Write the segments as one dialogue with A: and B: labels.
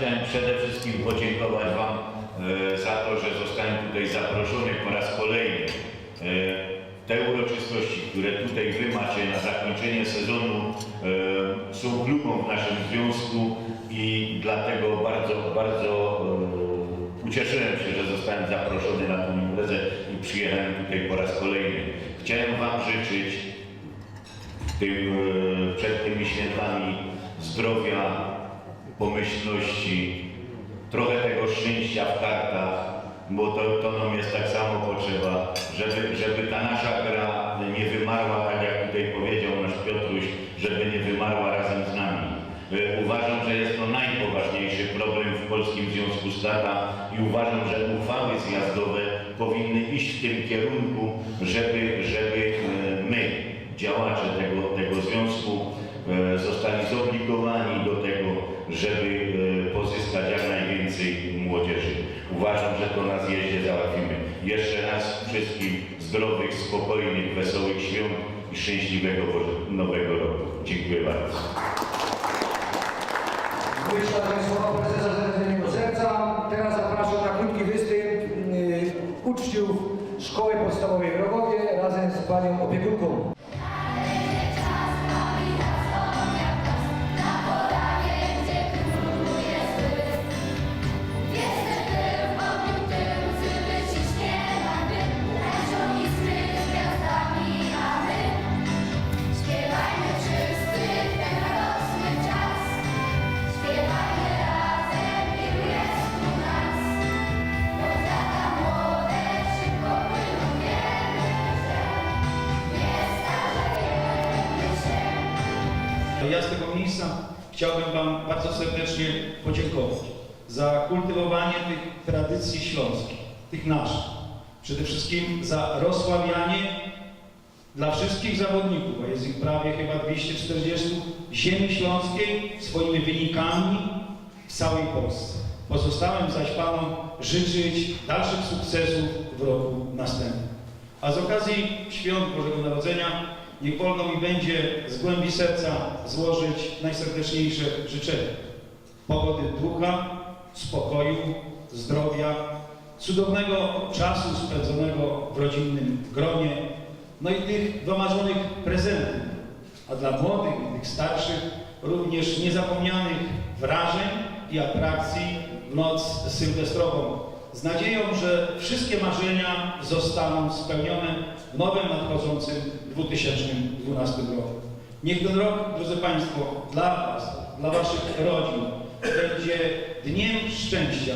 A: przede wszystkim podziękować Wam e, za to, że zostałem tutaj zaproszony po raz kolejny. E, Te uroczystości, które tutaj Wy macie na zakończenie sezonu e, są klubą w naszym związku i dlatego bardzo, bardzo ucieszyłem się, że zostałem zaproszony na tę imprezę i przyjechałem tutaj po raz kolejny. Chciałem Wam życzyć tym, przed tymi świętami zdrowia, pomyślności, trochę tego szczęścia w kartach, bo to, to nam jest tak samo potrzeba, żeby, żeby ta nasza gra nie wymarła, tak jak tutaj powiedział nasz Piotruś, żeby nie wymarła razem z nami. E, Uważam, że jest to najpoważniejszy problem w Polskim Związku Strata i uważam, że uchwały zjazdowe powinny iść w tym kierunku, żeby, żeby e, my, działacze tego, tego związku, e, zostali zobligowani żeby e, pozyskać jak najwięcej młodzieży. Uważam, że to na zjeździe załatwimy. Jeszcze raz wszystkim zdrowych, spokojnych, wesołych świąt i szczęśliwego Nowego Roku. Dziękuję bardzo.
B: Wyświadczeń słowa prezesa Zjednoczonego Serca. Teraz zapraszam na krótki występ yy, uczniów Szkoły Podstawowej w Rogowie razem z panią opiekunką.
C: Ja z tego miejsca chciałbym Wam bardzo serdecznie podziękować za kultywowanie tych tradycji śląskich, tych naszych. Przede wszystkim za rozsławianie dla wszystkich zawodników, a jest ich prawie chyba 240, ziemi śląskiej swoimi wynikami w całej Polsce. Pozostałem zaś Panom życzyć dalszych sukcesów w roku następnym. A z okazji świąt Bożego Narodzenia niech wolno mi będzie z głębi serca złożyć najserdeczniejsze życzenia. Pogody ducha, spokoju, zdrowia, cudownego czasu spędzonego w rodzinnym gronie, no i tych domarzonych prezentów, a dla młodych i tych starszych również niezapomnianych wrażeń i atrakcji w noc sylwestrową. Z nadzieją, że wszystkie marzenia zostaną spełnione w nowym nadchodzącym 2012 roku. Niech ten rok, drodzy Państwo, dla Was, dla Waszych rodzin będzie dniem szczęścia,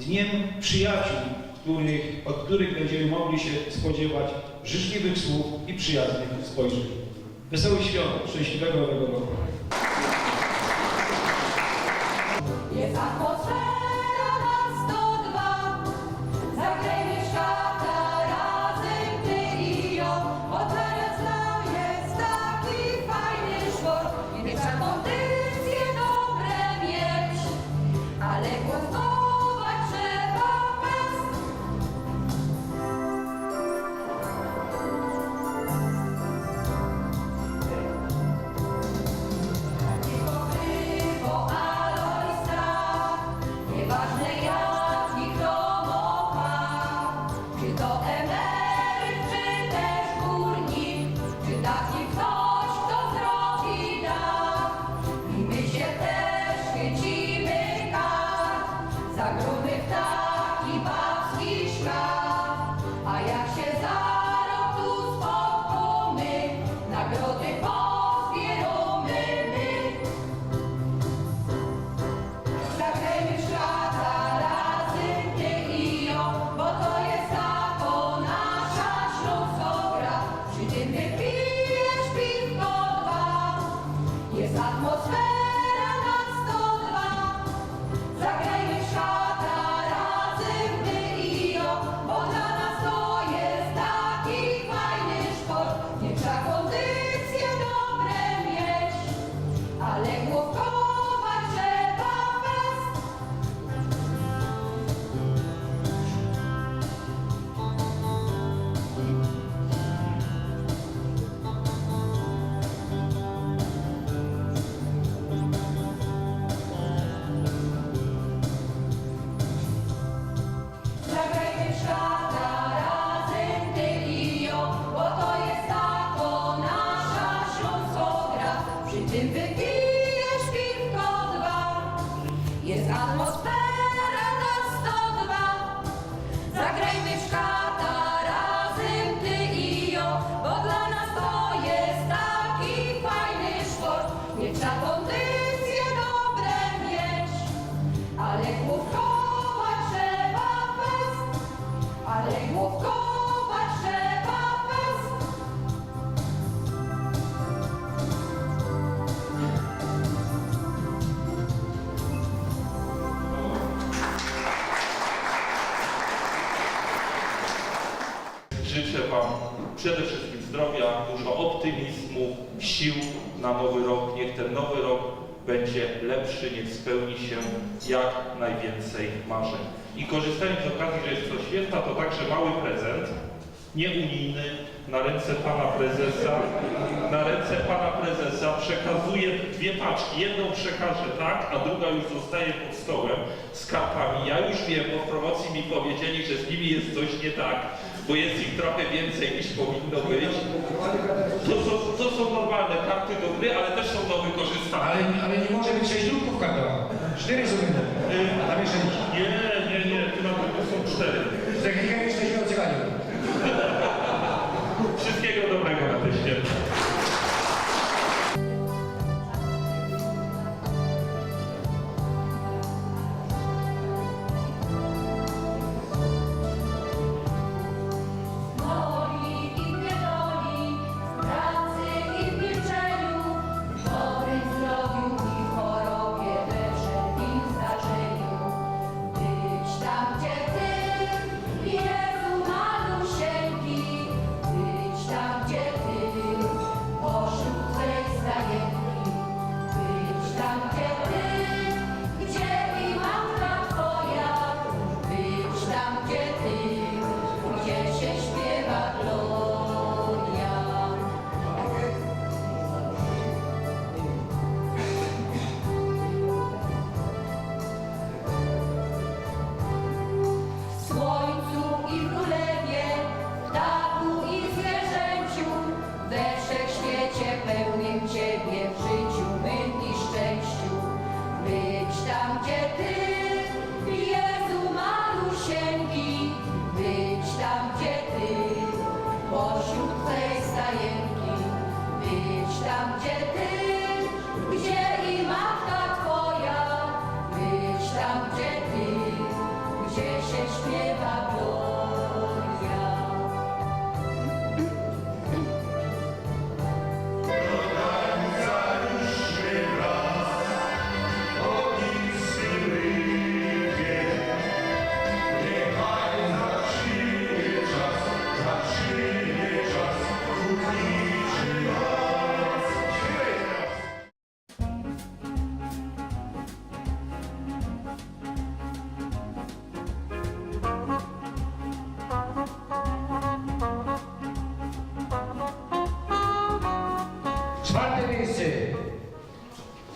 C: dniem przyjaciół, których, od których będziemy mogli się spodziewać życzliwych słów i przyjaznych spojrzeń. Wesołych świąt, szczęśliwego nowego roku.
D: Wam przede wszystkim zdrowia, dużo optymizmu, sił na nowy rok. Niech ten nowy rok będzie lepszy, niech spełni się jak najwięcej marzeń. I korzystając z okazji, że jest to święta, to także mały prezent, nieunijny, na ręce Pana Prezesa. Na ręce Pana Prezesa przekazuję dwie paczki. Jedną przekażę tak, a druga już zostaje pod stołem z kartami. Ja już wiem, bo w promocji mi powiedzieli, że z nimi jest coś nie tak, bo jest ich trochę więcej niż powinno być. To są, to są normalne karty do gry, ale też są do wykorzystania.
B: Ale, ale nie może być sześć dróbków kartowa. Cztery są będą. A tam jeszcze nie.
D: Nie, nie, tu na pewno są cztery.
B: Z technikiem jesteśmy ocykani. Доброго дня,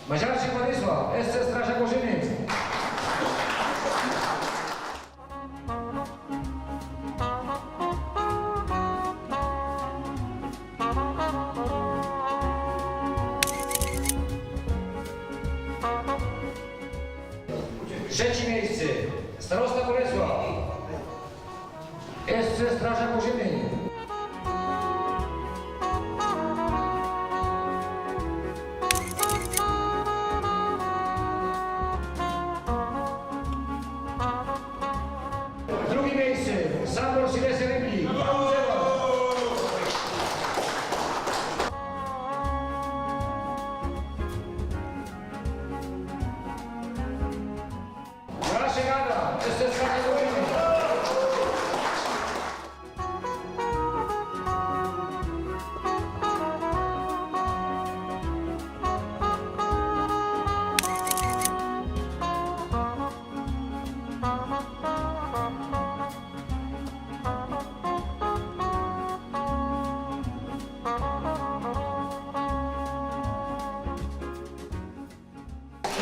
B: Maziarczyk Władysław, SC Strażak Orzyny. Trzecie miejsce. Starosta Bolesław. SC Strażak Orzyny.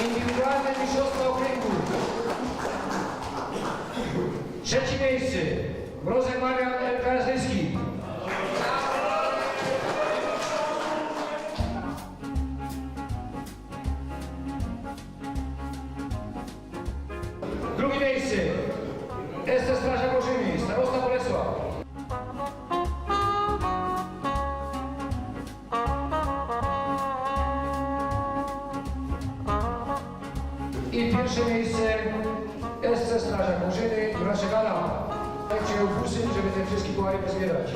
B: Indywidualne mistrzostwa okręgu. Trzecie miejsce. Mrozek Marian LKS pierwsze miejsce SC Strażak Murzyny, Juraszek Adam. Dajcie busy, żeby te wszystkie pułary pozbierać.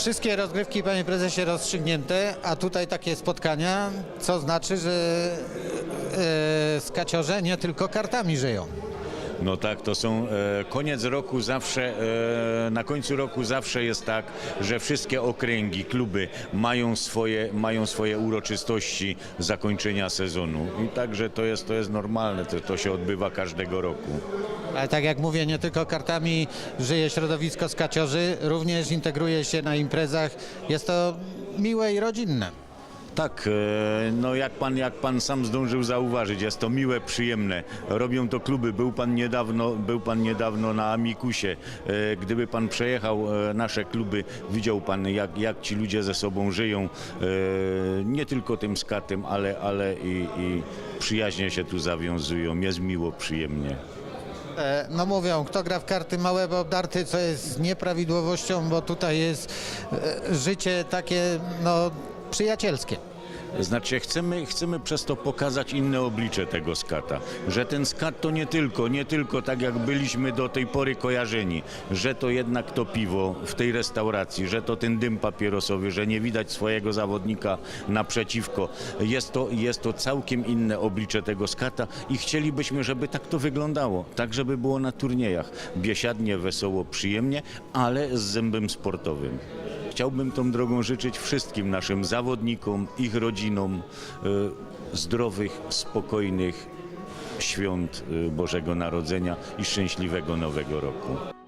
E: Wszystkie rozgrywki, panie prezesie, rozstrzygnięte, a tutaj takie spotkania, co znaczy, że e, skaciorze nie tylko kartami żyją.
A: No tak, to są e, koniec roku zawsze, e, na końcu roku zawsze jest tak, że wszystkie okręgi, kluby mają swoje, mają swoje uroczystości zakończenia sezonu. I także to jest, to jest normalne, to, to się odbywa każdego roku.
E: Ale tak jak mówię, nie tylko kartami żyje środowisko skaciorzy, również integruje się na imprezach. Jest to miłe i rodzinne.
A: Tak, e, no jak pan, jak pan sam zdążył zauważyć, jest to miłe, przyjemne. Robią to kluby. Był pan niedawno, był pan niedawno na Amikusie. E, Gdyby pan przejechał e, nasze kluby, widział pan jak, jak ci ludzie ze sobą żyją. Nie tylko tym skatem, ale, ale i, i przyjaźnie się tu zawiązują. Jest miło, przyjemnie.
E: No mówią, kto gra w karty małe, bo obdarty, co jest nieprawidłowością, bo tutaj jest życie takie, no, przyjacielskie.
A: Znaczy chcemy, chcemy przez to pokazać inne oblicze tego skata, że ten skat to nie tylko, nie tylko tak jak byliśmy do tej pory kojarzeni, że to jednak to piwo w tej restauracji, że to ten dym papierosowy, że nie widać swojego zawodnika naprzeciwko. Jest to, jest to całkiem inne oblicze tego skata i chcielibyśmy, żeby tak to wyglądało, tak żeby było na turniejach. Biesiadnie, wesoło, przyjemnie, ale z zębem sportowym. Chciałbym tą drogą życzyć wszystkim naszym zawodnikom, ich rodzinom e, zdrowych, spokojnych świąt e, Bożego Narodzenia i szczęśliwego Nowego Roku.